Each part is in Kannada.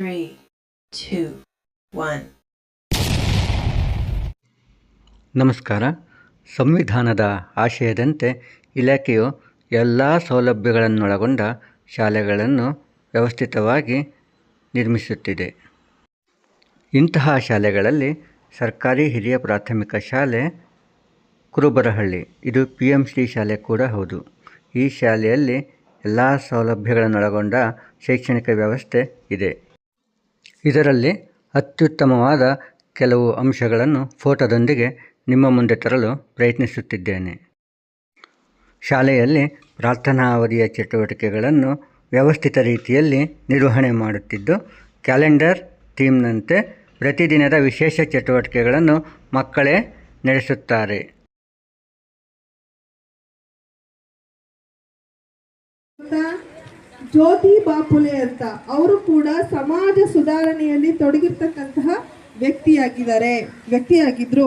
three. ನಮಸ್ಕಾರ. ಸಂವಿಧಾನದ ಆಶಯದಂತೆ ಇಲಾಖೆಯು ಎಲ್ಲ ಸೌಲಭ್ಯಗಳನ್ನೊಳಗೊಂಡ ಶಾಲೆಗಳನ್ನು ವ್ಯವಸ್ಥಿತವಾಗಿ ನಿರ್ಮಿಸುತ್ತಿದೆ. ಇಂತಹ ಶಾಲೆಗಳಲ್ಲಿ ಸರ್ಕಾರಿ ಹಿರಿಯ ಪ್ರಾಥಮಿಕ ಶಾಲೆ ಕುರುಬರಹಳ್ಳಿ, ಇದು ಪಿ ಎಂ ಶ್ರೀ ಶಾಲೆ ಕೂಡ ಹೌದು. ಈ ಶಾಲೆಯಲ್ಲಿ ಎಲ್ಲ ಸೌಲಭ್ಯಗಳನ್ನೊಳಗೊಂಡ ಶೈಕ್ಷಣಿಕ ವ್ಯವಸ್ಥೆ ಇದೆ. ಇದರಲ್ಲಿ ಅತ್ಯುತ್ತಮವಾದ ಕೆಲವು ಅಂಶಗಳನ್ನು ಫೋಟೋದೊಂದಿಗೆ ನಿಮ್ಮ ಮುಂದೆ ತರಲು ಪ್ರಯತ್ನಿಸುತ್ತಿದ್ದೇನೆ. ಶಾಲೆಯಲ್ಲಿ ಪ್ರಾರ್ಥನಾ ಅವಧಿಯ ಚಟುವಟಿಕೆಗಳನ್ನು ವ್ಯವಸ್ಥಿತ ರೀತಿಯಲ್ಲಿ ನಿರ್ವಹಣೆ ಮಾಡುತ್ತಿದ್ದು, ಕ್ಯಾಲೆಂಡರ್ ಥೀಮ್ನಂತೆ ಪ್ರತಿದಿನದ ವಿಶೇಷ ಚಟುವಟಿಕೆಗಳನ್ನು ಮಕ್ಕಳೇ ನಡೆಸುತ್ತಾರೆ. ಜ್ಯೋತಿ ಬಾಪುಲೆ ಅಂತ ಅವರು ಕೂಡ ಸಮಾಜ ಸುಧಾರಣೆಯಲ್ಲಿ ತೊಡಗಿರ್ತಕ್ಕಂತಹ ವ್ಯಕ್ತಿಯಾಗಿದ್ದಾರೆ, ವ್ಯಕ್ತಿಯಾಗಿದ್ರು.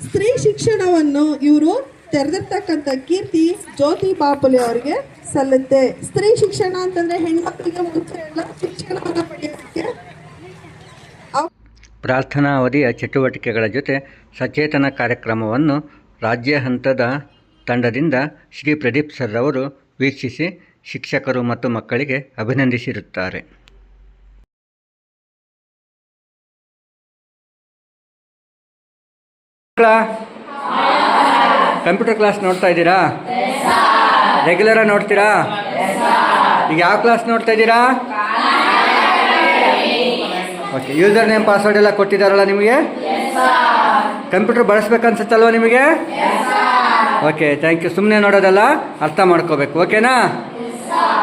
ಸ್ತ್ರೀ ಶಿಕ್ಷಣವನ್ನು ಇವರು ತೆರೆದಿರ್ತಕ್ಕಂಥ ಕೀರ್ತಿ ಜ್ಯೋತಿ ಬಾಪುಲೆ ಅವರಿಗೆ ಸಲ್ಲುತ್ತೆ. ಸ್ತ್ರೀ ಶಿಕ್ಷಣ ಅಂತಂದ್ರೆ ಹೆಣ್ಮಕ್ಳಿಗೆ ಮುಂಚೆ ಎಲ್ಲ ಶಿಕ್ಷಣವನ್ನು ಪಡೆಯೋದಕ್ಕೆ ಪ್ರಾರ್ಥನಾ ಅವಧಿಯ ಚಟುವಟಿಕೆಗಳ ಜೊತೆ ಸಚೇತನ ಕಾರ್ಯಕ್ರಮವನ್ನು ರಾಜ್ಯ ಹಂತದ ತಂಡದಿಂದ ಶ್ರೀ ಪ್ರದೀಪ್ ಸರ್ ಅವರು ವೀಕ್ಷಿಸಿ ಶಿಕ್ಷಕರು ಮತ್ತು ಮಕ್ಕಳಿಗೆ ಅಭಿನಂದಿಸಿರುತ್ತಾರೆ. ಕಂಪ್ಯೂಟರ್ ಕ್ಲಾಸ್ ನೋಡ್ತಾ ಇದ್ದೀರಾ? ರೆಗ್ಯುಲರಾಗಿ ನೋಡ್ತೀರಾ? ಈಗ ಯಾವ ಕ್ಲಾಸ್ ನೋಡ್ತಾ ಇದ್ದೀರಾ? ಓಕೆ ಯೂಸರ್ ನೇಮ್ ಪಾಸ್ವರ್ಡ್ ಎಲ್ಲ ಕೊಟ್ಟಿದ್ದಾರಲ್ಲ ನಿಮಗೆ? ಕಂಪ್ಯೂಟರ್ ಬಳಸ್ಬೇಕನ್ಸುತ್ತಲ್ವ ನಿಮಗೆ? ಓಕೆ ಥ್ಯಾಂಕ್ ಯು ಸುಮ್ಮನೆ ನೋಡೋದಲ್ಲ, ಅರ್ಥ ಮಾಡ್ಕೋಬೇಕು ಓಕೆನಾ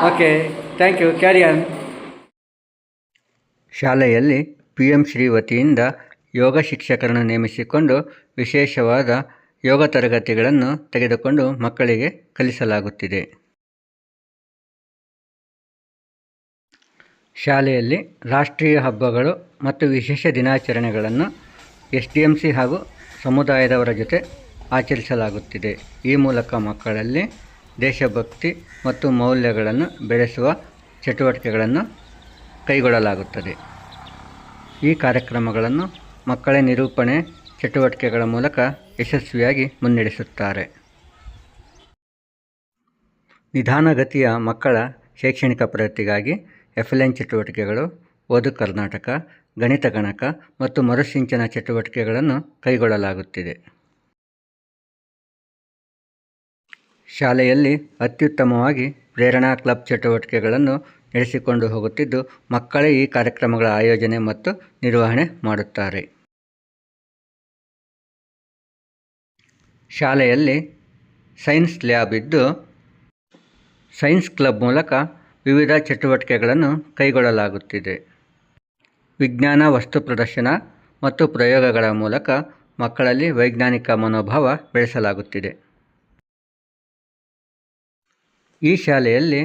ಓಕೆ ಥ್ಯಾಂಕ್ ಯು ಕ್ಯಾರಿಯನ್ ಶಾಲೆಯಲ್ಲಿ ಪಿ ಎಂ ಶ್ರೀ ವತಿಯಿಂದ ಯೋಗ ಶಿಕ್ಷಕರನ್ನು ನೇಮಿಸಿಕೊಂಡು ವಿಶೇಷವಾದ ಯೋಗ ತರಗತಿಗಳನ್ನು ತೆಗೆದುಕೊಂಡು ಮಕ್ಕಳಿಗೆ ಕಲಿಸಲಾಗುತ್ತಿದೆ. ಶಾಲೆಯಲ್ಲಿ ರಾಷ್ಟ್ರೀಯ ಹಬ್ಬಗಳು ಮತ್ತು ವಿಶೇಷ ದಿನಾಚರಣೆಗಳನ್ನು ಎಸ್ ಡಿ ಎಂ ಸಿ ಹಾಗೂ ಸಮುದಾಯದವರ ಜೊತೆ ಆಚರಿಸಲಾಗುತ್ತಿದೆ. ಈ ಮೂಲಕ ಮಕ್ಕಳಲ್ಲಿ ದೇಶಭಕ್ತಿ ಮತ್ತು ಮೌಲ್ಯಗಳನ್ನು ಬೆಳೆಸುವ ಚಟುವಟಿಕೆಗಳನ್ನು ಕೈಗೊಳ್ಳಲಾಗುತ್ತದೆ. ಈ ಕಾರ್ಯಕ್ರಮಗಳನ್ನು ಮಕ್ಕಳ ನಿರೂಪಣೆ ಚಟುವಟಿಕೆಗಳ ಮೂಲಕ ಯಶಸ್ವಿಯಾಗಿ ಮುನ್ನಡೆಸುತ್ತಾರೆ. ನಿಧಾನಗತಿಯ ಮಕ್ಕಳ ಶೈಕ್ಷಣಿಕ ಪ್ರಗತಿಗಾಗಿ ಎಫ್ಲೆನ್ ಚಟುವಟಿಕೆಗಳು, ಓದು ಕರ್ನಾಟಕ, ಗಣಿತ ಗಣಕ ಮತ್ತು ಮರುಸಿಂಚನ ಚಟುವಟಿಕೆಗಳನ್ನು ಕೈಗೊಳ್ಳಲಾಗುತ್ತಿದೆ. ಶಾಲೆಯಲ್ಲಿ ಅತ್ಯುತ್ತಮವಾಗಿ ಪ್ರೇರಣಾ ಕ್ಲಬ್ ಚಟುವಟಿಕೆಗಳನ್ನು ನಡೆಸಿಕೊಂಡು ಹೋಗುತ್ತಿದ್ದು, ಮಕ್ಕಳೇ ಈ ಕಾರ್ಯಕ್ರಮಗಳ ಆಯೋಜನೆ ಮತ್ತು ನಿರ್ವಹಣೆ ಮಾಡುತ್ತಾರೆ. ಶಾಲೆಯಲ್ಲಿ ಸೈನ್ಸ್ ಲ್ಯಾಬ್ ಇದ್ದು, ಸೈನ್ಸ್ ಕ್ಲಬ್ ಮೂಲಕ ವಿವಿಧ ಚಟುವಟಿಕೆಗಳನ್ನು ಕೈಗೊಳ್ಳಲಾಗುತ್ತಿದೆ. ವಿಜ್ಞಾನ, ವಸ್ತು ಪ್ರದರ್ಶನ ಮತ್ತು ಪ್ರಯೋಗಗಳ ಮೂಲಕ ಮಕ್ಕಳಲ್ಲಿ ವೈಜ್ಞಾನಿಕ ಮನೋಭಾವ ಬೆಳೆಸಲಾಗುತ್ತಿದೆ. ಈ ಶಾಲೆಯಲ್ಲಿ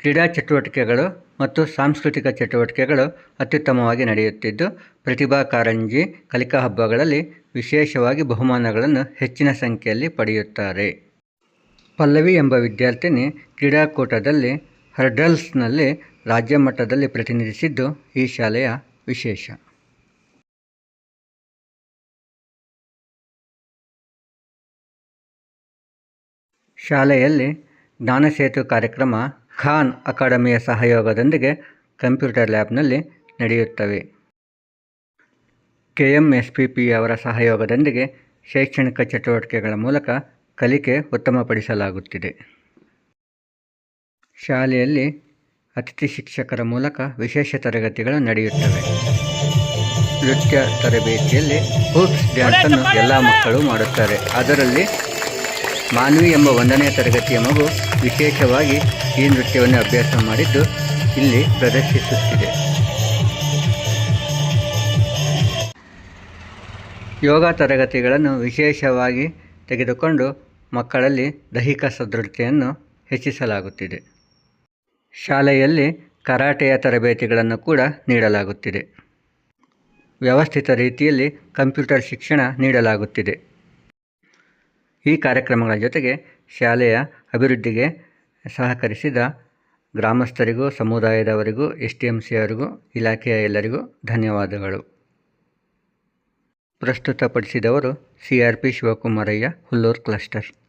ಕ್ರೀಡಾ ಚಟುವಟಿಕೆಗಳು ಮತ್ತು ಸಾಂಸ್ಕೃತಿಕ ಚಟುವಟಿಕೆಗಳು ಅತ್ಯುತ್ತಮವಾಗಿ ನಡೆಯುತ್ತಿದ್ದು, ಪ್ರತಿಭಾ ಕಾರಂಜಿ ಕಲಿಕಾ ಹಬ್ಬಗಳಲ್ಲಿ ವಿಶೇಷವಾಗಿ ಬಹುಮಾನಗಳನ್ನು ಹೆಚ್ಚಿನ ಸಂಖ್ಯೆಯಲ್ಲಿ ಪಡೆಯುತ್ತಾರೆ. ಪಲ್ಲವಿ ಎಂಬ ವಿದ್ಯಾರ್ಥಿನಿ ಕ್ರೀಡಾಕೂಟದಲ್ಲಿ ಹರ್ಡಲ್ಸ್ನಲ್ಲಿ ರಾಜ್ಯ ಮಟ್ಟದಲ್ಲಿ ಪ್ರತಿನಿಧಿಸಿದ್ದು ಈ ಶಾಲೆಯ ವಿಶೇಷ. ಶಾಲೆಯಲ್ಲಿ ಜ್ಞಾನಸೇತು ಕಾರ್ಯಕ್ರಮ ಖಾನ್ ಅಕಾಡೆಮಿಯ ಸಹಯೋಗದೊಂದಿಗೆ ಕಂಪ್ಯೂಟರ್ ಲ್ಯಾಬ್ನಲ್ಲಿ ನಡೆಯುತ್ತವೆ. K M S P P ಅವರ ಸಹಯೋಗದೊಂದಿಗೆ ಶೈಕ್ಷಣಿಕ ಚಟುವಟಿಕೆಗಳ ಮೂಲಕ ಕಲಿಕೆ ಉತ್ತಮಪಡಿಸಲಾಗುತ್ತಿದೆ. ಶಾಲೆಯಲ್ಲಿ ಅತಿಥಿ ಶಿಕ್ಷಕರ ಮೂಲಕ ವಿಶೇಷ ತರಗತಿಗಳು ನಡೆಯುತ್ತವೆ. ನೃತ್ಯ ತರಬೇತಿಯಲ್ಲಿ ಹೂಪ್ಸ್ ಡ್ಯಾನ್ಸನ್ನು ಎಲ್ಲ ಮಕ್ಕಳು ಮಾಡುತ್ತಾರೆ. ಅದರಲ್ಲಿ ಮಾನ್ವಿ ಎಂಬ ಒಂದನೇ ತರಗತಿಯ ಮಗು ವಿಶೇಷವಾಗಿ ಈ ನೃತ್ಯವನ್ನು ಅಭ್ಯಾಸ ಮಾಡಿದ್ದು ಇಲ್ಲಿ ಪ್ರದರ್ಶಿಸುತ್ತಿದೆ. ಯೋಗ ತರಗತಿಗಳನ್ನು ವಿಶೇಷವಾಗಿ ತೆಗೆದುಕೊಂಡು ಮಕ್ಕಳಲ್ಲಿ ದೈಹಿಕ ಸದೃಢತೆಯನ್ನು ಹೆಚ್ಚಿಸಲಾಗುತ್ತಿದೆ. ಶಾಲೆಯಲ್ಲಿ ಕರಾಟೆಯ ತರಬೇತಿಗಳನ್ನು ಕೂಡ ನೀಡಲಾಗುತ್ತಿದೆ. ವ್ಯವಸ್ಥಿತ ರೀತಿಯಲ್ಲಿ ಕಂಪ್ಯೂಟರ್ ಶಿಕ್ಷಣ ನೀಡಲಾಗುತ್ತಿದೆ. ಈ ಕಾರ್ಯಕ್ರಮಗಳ ಜೊತೆಗೆ ಶಾಲೆಯ ಅಭಿವೃದ್ಧಿಗೆ ಸಹಕರಿಸಿದ ಗ್ರಾಮಸ್ಥರಿಗೂ, ಸಮುದಾಯದವರಿಗೂ ಎಸ್ ಟಿ ಎಂ ಸಿ ಅವರಿಗೂ ಇಲಾಖೆಯ ಎಲ್ಲರಿಗೂ ಧನ್ಯವಾದಗಳು. ಪ್ರಸ್ತುತಪಡಿಸಿದವರು C R P Shivakumaraiah, Hulluru cluster.